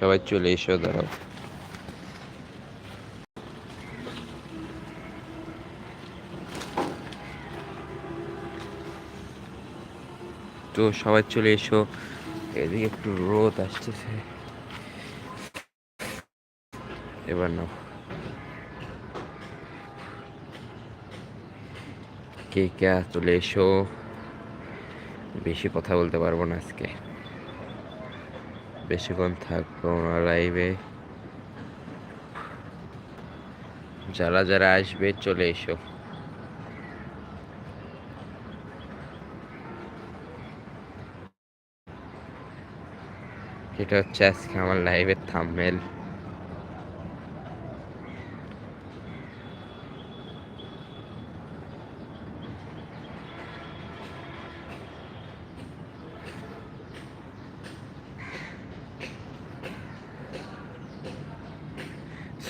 সবাই চলে এসো, দাঁড়াও। তো সবাই চলে এসো, এদিকে একটু রোদ আসতেছে। এবার নাও। কে কে চলে এসো? বেশি কথা বলতে পারব না আজকে। বেশিক্ষণ থাকব না লাইভে যারা যারা আসবে, চলে এসো। এটা হচ্ছে আজকে আমার লাইভের থাম্বনেল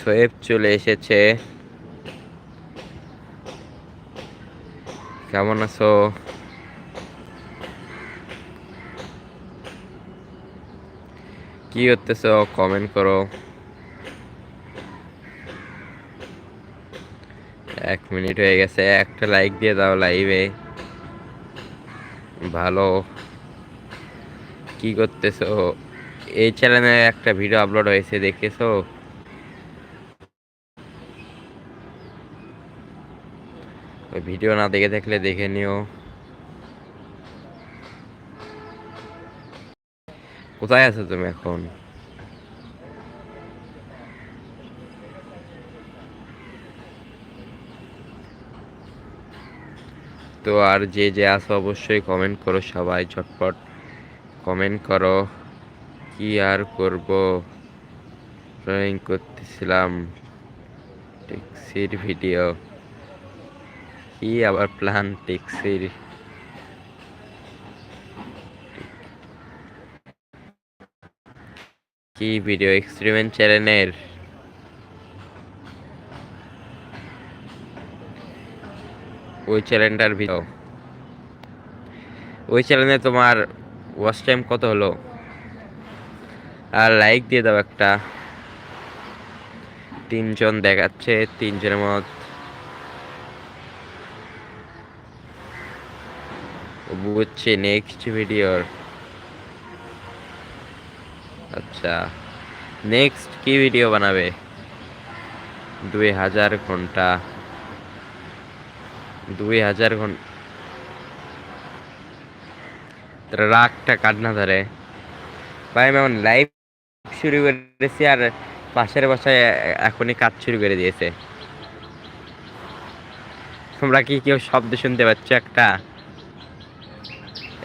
সোয়েব চলে এসেছে। কেমন আছো? কি করতেছ? কমেন্ট করো। এক মিনিট হয়ে গেছে, একটা লাইক দিয়ে দাও লাইভে ভালো। কি করতেছো? এই চ্যানেলে একটা ভিডিও আপলোড হয়েছে, দেখেছ? ভিডিও না দেখে থাকলে দেখে নিও। কোথায় আছো তুমি এখন? তো আর যে যে আসো অবশ্যই কমেন্ট করো সবাই, ঝটপট কমেন্ট করো। কি আর করব? ড্রয়িং করতেছিলাম ট্যাক্সির ভিডিও কি আবার প্ল্যান ট্যাক্সির কি ভিডিও এক্সপেরিমেন্ট চ্যানেলের ওই চ্যানেলটার ভিডিও ওই চ্যানেলে তোমার ওয়াচ টাইম কত হলো? আর লাইক দিয়ে দাও একটা। তিনজন দেখাচ্ছে, তিনজনের মধ্যে বুঝছি নেক্সট ভিডিওর আচ্ছা নেক্সট কি ভিডিও বানাবে? দুই হাজার ঘণ্টা। দুই হাজার ঘণ্টা রাগটা কাটনা ধরে? ভাই, আমি এখন লাইভ শুরু করেছি আর পাশের বাসায় এখনই কাজ শুরু করে দিয়েছে। তোমরা কি কেউ শব্দ শুনতে পাচ্ছ একটা?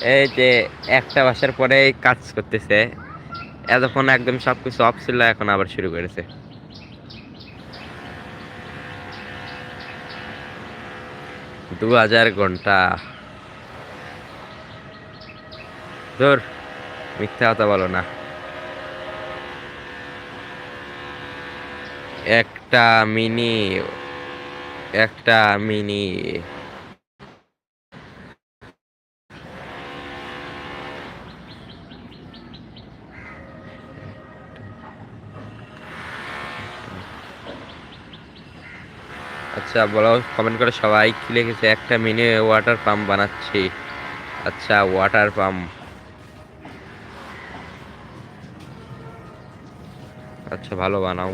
এই যে একটা বাসার পরে কাজ করতেছে। এতক্ষণ একদম সব কিছু অফ ছিল, এখন আবার শুরু করেছে। দু হাজার ঘণ্টা। ধর, মিথ্যা কথা বলো না। একটা মিনি একটা মিনি। আচ্ছা বলো কমেন্ট করে সবাই কি লিখেছে একটা মিনি ওয়াটার পাম্প বানাচ্ছি। আচ্ছা ওয়াটার পাম্প আচ্ছা ভালো বানাও।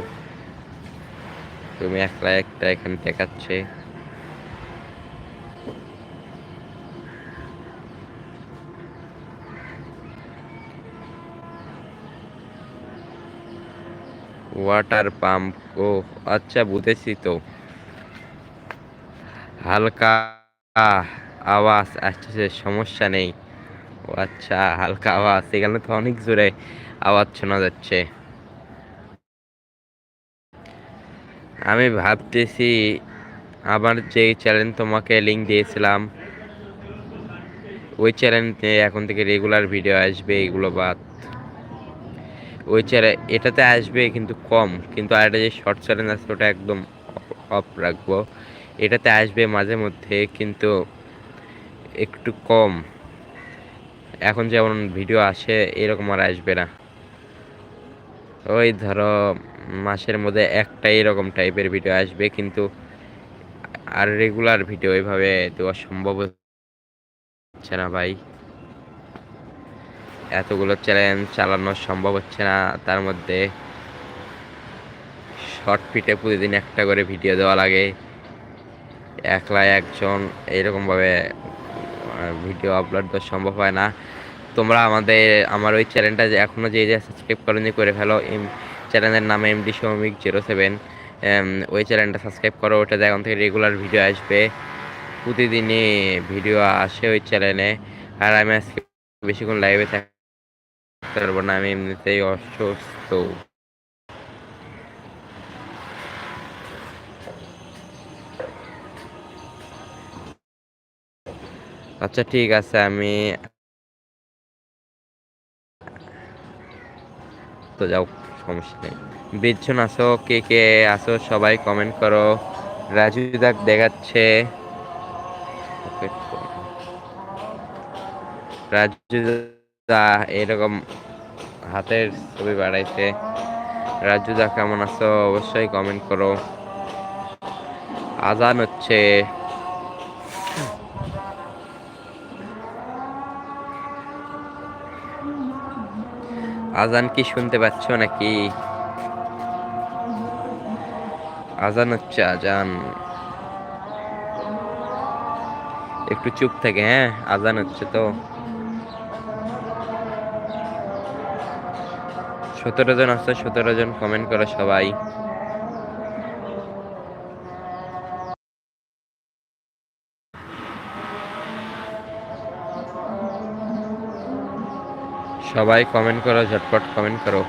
তুমি একলা একটা এখানে দেখাচ্ছে। ওয়াটার পাম্প ও আচ্ছা বুঝেছি তো। হালকা আওয়াজ আসতেছে সমস্যা নেই। ও আচ্ছা হালকা আওয়াজ, এখানে তো অনেক জোরে আওয়াজ শোনা যাচ্ছে। আমি ভাবতেছি আমার যে চ্যানেল তোমাকে লিঙ্ক দিয়েছিলাম, ওই চ্যানেলে এখন থেকে রেগুলার ভিডিও আসবে এগুলো বাদ। ওই চ্যানেল এটাতে আসবে কিন্তু কম, কিন্তু আর একটা যে শর্ট চ্যানেল আছে, ওটা একদম অফ রাখব। এটাতে আসবে মাঝে মধ্যে, কিন্তু একটু কম। এখন যেমন ভিডিও আসে, এরকম আর আসবে না। ওই ধরো, মাসের মধ্যে একটা এরকম টাইপের ভিডিও আসবে, কিন্তু আর রেগুলার ভিডিও এভাবে দেওয়া সম্ভব হচ্ছে না ভাই। এতগুলো চ্যালেঞ্জ চালানো সম্ভব হচ্ছে না, তার মধ্যে শর্ট ফিটে প্রতিদিন একটা করে ভিডিও দেওয়া লাগে। একলা একজন এরকমভাবে ভিডিও আপলোড দেওয়া সম্ভব হয় না। তোমরা আমাদের, আমার ওই চ্যানেলটা যে এখনও যে যে সাবস্ক্রাইব করনি, করে ফেলো। এম চ্যানেলের নাম এমডি সৌমিক জিরো সেভেন ওই চ্যানেলটা সাবস্ক্রাইব করো ওটাতে এখন থেকে রেগুলার ভিডিও আসবে। প্রতিদিনই ভিডিও আসে ওই চ্যানেলে আর আমি আজকে বেশিক্ষণ লাইভে থাকতে পারব না, আমি এমনিতেই অসুস্থ। আচ্ছা ঠিক আছে, আমি তো যাও, সমস্যা নেই। বিচ্ছুন আসো কে কে আসো সবাই কমেন্ট করো। রাজু দাক দেখাচ্ছে। রাজু দা এরকম হাতের ছবি বাড়াইছে রাজু দা কেমন আছো? অবশ্যই কমেন্ট করো। আজান হচ্ছে। আজান কি শুনতে পাচ্ছ নাকি? আজান হচ্ছে আজান। একটু চুপ থাকে হ্যাঁ? আজান হচ্ছে তো। সতেরো জন আছে, সতেরো জন কমেন্ট করো সবাই। সবাই কমেন্ট করো, ঝটপট কমেন্ট করো।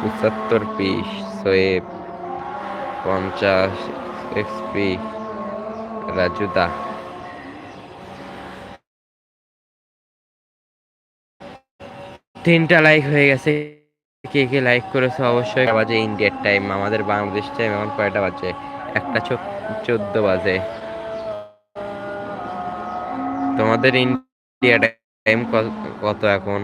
পঁচাত্তর পিস সোয়েব, পঞ্চাশ এক্সপি রাজুদা। তিনটা লাইক হয়ে গেছে। কে কে লাইক করেছে? অবশ্যই বাজে ইন্ডিয়ার টাইম আমাদের বাংলাদেশ টাইম এখন কয়টা বাজে? একটা চোদ্দ বাজে। তোমাদের ইন্ডিয়া টাইম কত এখন?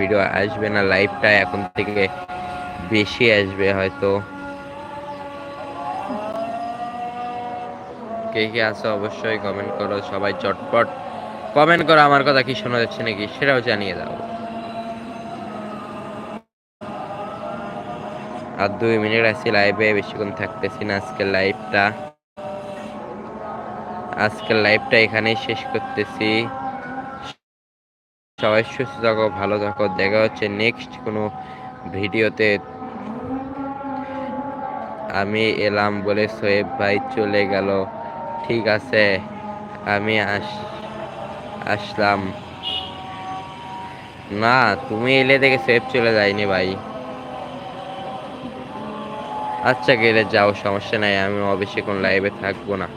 ভিডিও আসবে না লাইভটা এখন থেকে বেশি আসবে হয়তো। কে কে আছো অবশ্যই কমেন্ট করো, সবাই চটপট কমেন্ট করো, আমার কথা কি শোনা যাচ্ছে নাকি সেটাও জানিয়ে দাও। আর দুই মিনিট আছি লাইভে বেশিক্ষণ থাকতেছি না আজকের লাইভটা আজকের লাইভটা এখানেই শেষ করতেছি। সবাই সুস্থ থাকো, ভালো থাকো, দেখা হচ্ছে নেক্সট কোনো ভিডিওতে। আমি এলাম বলে সোয়েব ভাই চলে গেল। ঠিক আছে, আমি আস, আসলাম। না, তুমি এলে দেখে সেফ চলে যায়নি ভাই। আচ্ছা গেলে যাও, সমস্যা নাই, আমি অবশ্যই কোন লাইভে থাকব না।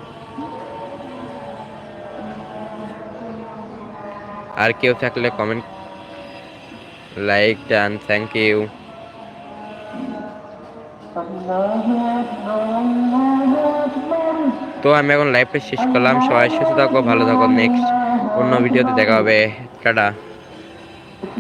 আর কেউ থাকলে comment like done thank you তো আমি এখন লাইভটা শেষ করলাম। সবাই সুস্থ থাকো, ভালো থাকো নেক্সট অন্য ভিডিওতে দেখা হবে। টাটা।